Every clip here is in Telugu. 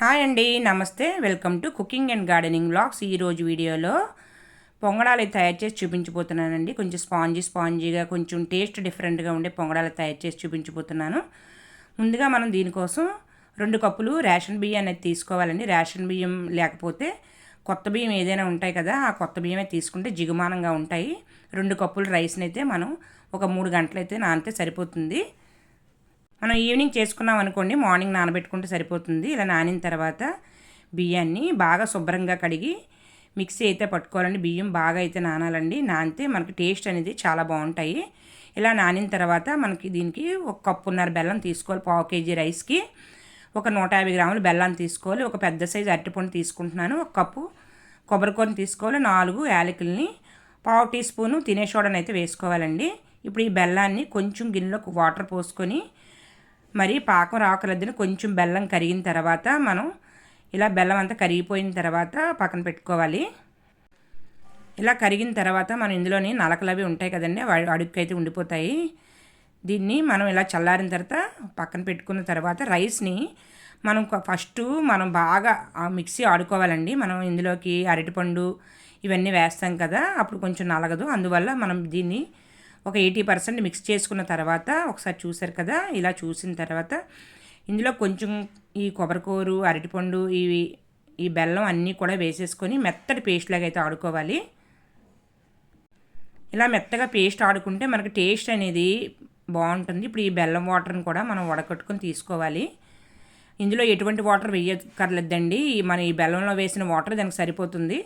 హాయ్ అండి నమస్తే. Welcome to cooking and gardening blogs ఈరోజు వీడియోలో పొంగడాలు తయారు చేసి చూపించబోతున్నానండి. కొంచెం స్పాంజీ స్పాంజీగా కొంచెం టేస్ట్ డిఫరెంట్గా ఉండే పొంగడాలు తయారు చేసి చూపించబోతున్నాను. ముందుగా మనం దీనికోసం రెండు కప్పులు రేషన్ బియ్యం అనేది తీసుకోవాలండి. రేషన్ బియ్యం లేకపోతే కొత్త బియ్యం ఏదైనా ఉంటాయి కదా ఆ కొత్త బియ్యమే తీసుకుంటే జిగుమానంగా ఉంటాయి. రెండు కప్పులు రైస్ని అయితే మనం ఒక మూడు గంటలైతే నానితే సరిపోతుంది. మనం ఈవినింగ్ చేసుకున్నాం అనుకోండి మార్నింగ్ నానబెట్టుకుంటే సరిపోతుంది. ఇలా నానిన తర్వాత బియ్యాన్ని బాగా శుభ్రంగా కడిగి మిక్సీ అయితే పట్టుకోవాలండి. బియ్యం బాగా అయితే నానాలండి. నానితే మనకి టేస్ట్ అనేది చాలా బాగుంటాయి. ఇలా నానిన తర్వాత మనకి దీనికి ఒక కప్పున్నర బెల్లం తీసుకోవాలి. పావు కేజీ రైస్కి ఒక నూట యాభై గ్రాములు బెల్లం తీసుకోవాలి. ఒక పెద్ద సైజు అరటిపండు తీసుకుంటున్నాను. ఒక కప్పు కొబ్బరికూరని తీసుకోవాలి. నాలుగు యాలకుల్ని పావు టీ స్పూను తినే సోడాని అయితే వేసుకోవాలండి. ఇప్పుడు ఈ బెల్లాన్ని కొంచెం గిన్నెలో వాటర్ పోసుకొని మరి పాకం రాకలద్దని కొంచెం బెల్లం కరిగిన తర్వాత మనం ఇలా బెల్లం అంతా కరిగిపోయిన తర్వాత పక్కన పెట్టుకోవాలి. ఇలా కరిగిన తర్వాత మనం ఇందులోని నలకలు అవి ఉంటాయి కదండి అడుక్కైతే ఉండిపోతాయి. దీన్ని మనం ఇలా చల్లారిన తర్వాత పక్కన పెట్టుకున్న తర్వాత రైస్ని మనం ఫస్ట్ మనం బాగా మిక్సీ ఆడుకోవాలండి. మనం ఇందులోకి అరటిపండు ఇవన్నీ వేస్తాం కదా అప్పుడు కొంచెం నలగదు. అందువల్ల మనం దీన్ని ఒక ఎయిటీ పర్సెంట్ మిక్స్ చేసుకున్న తర్వాత ఒకసారి చూసారు కదా ఇలా చూసిన తర్వాత ఇందులో కొంచెం ఈ కొబ్బరికూరు అరటిపండు ఇవి ఈ బెల్లం అన్నీ కూడా వేసేసుకొని మెత్తటి పేస్ట్ లాగా అయితే ఆడుకోవాలి. ఇలా మెత్తగా పేస్ట్ ఆడుకుంటే మనకి టేస్ట్ అనేది బాగుంటుంది. ఇప్పుడు ఈ బెల్లం వాటర్ని కూడా మనం వడకట్టుకొని తీసుకోవాలి. ఇందులో ఎటువంటి వాటర్ వేయక్కర్లేదండి. మన ఈ బెల్లంలో వేసిన వాటర్ దానికి సరిపోతుంది.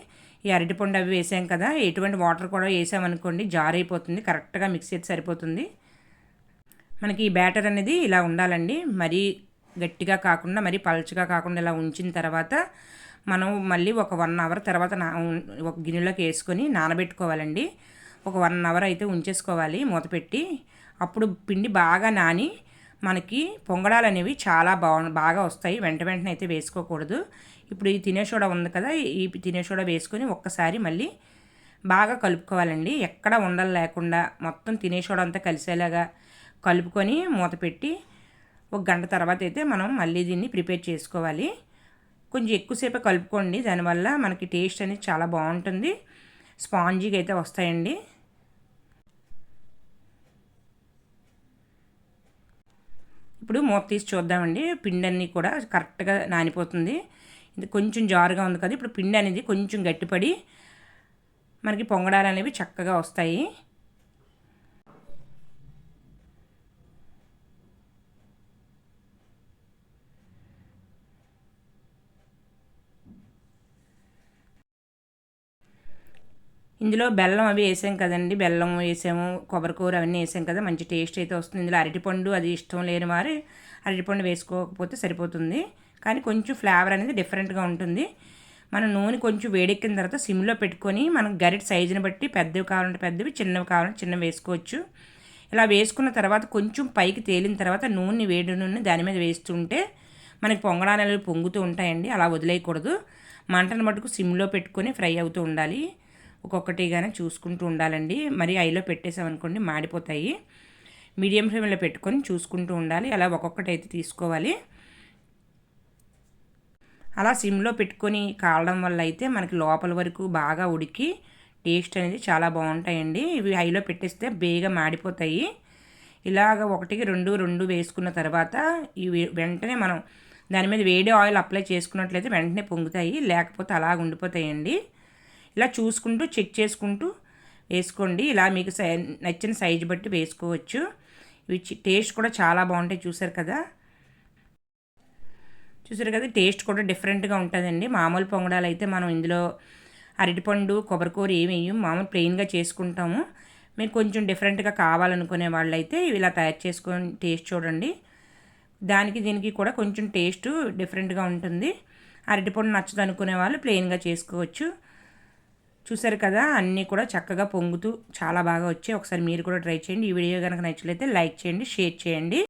ఈ అరటిపండు అవి వేసాం కదా ఎటువంటి వాటర్ కూడా వేసామనుకోండి జార్ అయిపోతుంది కరెక్ట్గా మిక్స్ అయితే సరిపోతుంది. మనకి ఈ బ్యాటర్ అనేది ఇలా ఉండాలండి. మరీ గట్టిగా కాకుండా మరీ పల్చగా కాకుండా ఇలా ఉంచిన తర్వాత మనం మళ్ళీ ఒక వన్ అవర్ తర్వాత నా ఒక గిన్నెలోకి వేసుకొని నానబెట్టుకోవాలండి. ఒక వన్ అవర్ అయితే ఉంచేసుకోవాలి మూతపెట్టి అప్పుడు పిండి బాగా నాని మనకి పొంగడాలు అనేవి చాలా బాగు బాగా వస్తాయి. వెంట వెంటనే అయితే వేసుకోకూడదు. ఇప్పుడు ఈ తినే సోడా ఉంది కదా ఈ తినే సోడా వేసుకొని ఒక్కసారి మళ్ళీ బాగా కలుపుకోవాలండి. ఎక్కడ ఉండలు లేకుండా మొత్తం తినే సోడా అంతా కలిసేలాగా కలుపుకొని మూత పెట్టి ఒక గంట తర్వాత అయితే మనం మళ్ళీ దీన్ని ప్రిపేర్ చేసుకోవాలి. కొంచెం ఎక్కువసేపు కలుపుకోండి. దానివల్ల మనకి టేస్ట్ అనేది చాలా బాగుంటుంది. స్పాంజీగా అయితే వస్తాయండి. ఇప్పుడు మూత తీసి చూద్దామండి. పిండి అన్నీ కూడా కరెక్ట్గా నానిపోతుంది. ఇది కొంచెం జారుగా ఉంది కదా ఇప్పుడు పిండి అనేది కొంచెం గట్టిపడి మనకి పొంగడాలు అనేవి చక్కగా వస్తాయి. ఇందులో బెల్లం అవి వేసాం కదండి. బెల్లం వేసాము కొబ్బరికూర అవన్నీ వేసాం కదా. మంచి టేస్ట్ అయితే వస్తుంది. ఇందులో అరటిపండు అది ఇష్టం లేని వారు అరటిపండు వేసుకోకపోతే సరిపోతుంది. కానీ కొంచెం ఫ్లేవర్ అనేది డిఫరెంట్గా ఉంటుంది. మనం నూనె కొంచెం వేడెక్కిన తర్వాత సిమ్లో పెట్టుకొని మనం గరిట సైజుని బట్టి పెద్దవి కావాలంటే పెద్దవి చిన్నవి కావాలంటే చిన్నవి వేసుకోవచ్చు. ఇలా వేసుకున్న తర్వాత కొంచెం పైకి తేలిన తర్వాత నూనె వేడి నూనె దాని మీద వేస్తుంటే మనకి పొంగడాలు పొంగుతూ ఉంటాయండి. అలా వదిలేయకూడదు. మంటను మటుకు సిమ్లో పెట్టుకొని ఫ్రై అవుతూ ఉండాలి. ఒక్కొక్కటిగానే చూసుకుంటూ ఉండాలండి. మరి ఐలో పెట్టేసామనుకోండి మాడిపోతాయి. మీడియం ఫ్లేమ్లో పెట్టుకొని చూసుకుంటూ ఉండాలి. అలా ఒక్కొక్కటి అయితే తీసుకోవాలి. అలా సిమ్లో పెట్టుకొని కాలడం వల్ల అయితే మనకి లోపల వరకు బాగా ఉడికి టేస్ట్ అనేది చాలా బాగుంటాయండి. ఇవి హైలో పెట్టేస్తే బేగా మాడిపోతాయి. ఇలాగ ఒకటికి రెండు రెండు వేసుకున్న తర్వాత ఇవి వెంటనే మనం దాని మీద వేడి ఆయిల్ అప్లై చేసుకున్నట్లయితే వెంటనే పొంగుతాయి. లేకపోతే అలాగ ఉండిపోతాయండి. ఇలా చూసుకుంటూ చెక్ చేసుకుంటూ వేసుకోండి. ఇలా మీకు నచ్చిన సైజు బట్టి వేసుకోవచ్చు. ఇవి టేస్ట్ కూడా చాలా బాగుంటాయి. చూసారు కదా? చూసారు కదా? టేస్ట్ కూడా డిఫరెంట్గా ఉంటుందండి. మామూలు పొంగడాలు అయితే మనం ఇందులో అరటిపండు కొబ్బరికూర ఏమి వేయం మామూలు ప్లెయిన్గా చేసుకుంటాము. మీరు కొంచెం డిఫరెంట్గా కావాలనుకునే వాళ్ళైతే ఇలా తయారు చేసుకొని టేస్ట్ చూడండి. దానికి దీనికి కూడా కొంచెం టేస్ట్ డిఫరెంట్గా ఉంటుంది. అరటిపండు నచ్చదు అనుకునే వాళ్ళు ప్లెయిన్గా చేసుకోవచ్చు. చూసారు కదా అన్నీ కూడా చక్కగా పొంగుతూ చాలా బాగా వచ్చాయి. ఒకసారి మీరు కూడా ట్రై చేయండి. ఈ వీడియో కనుక నచ్చలైతే లైక్ చేయండి షేర్ చేయండి.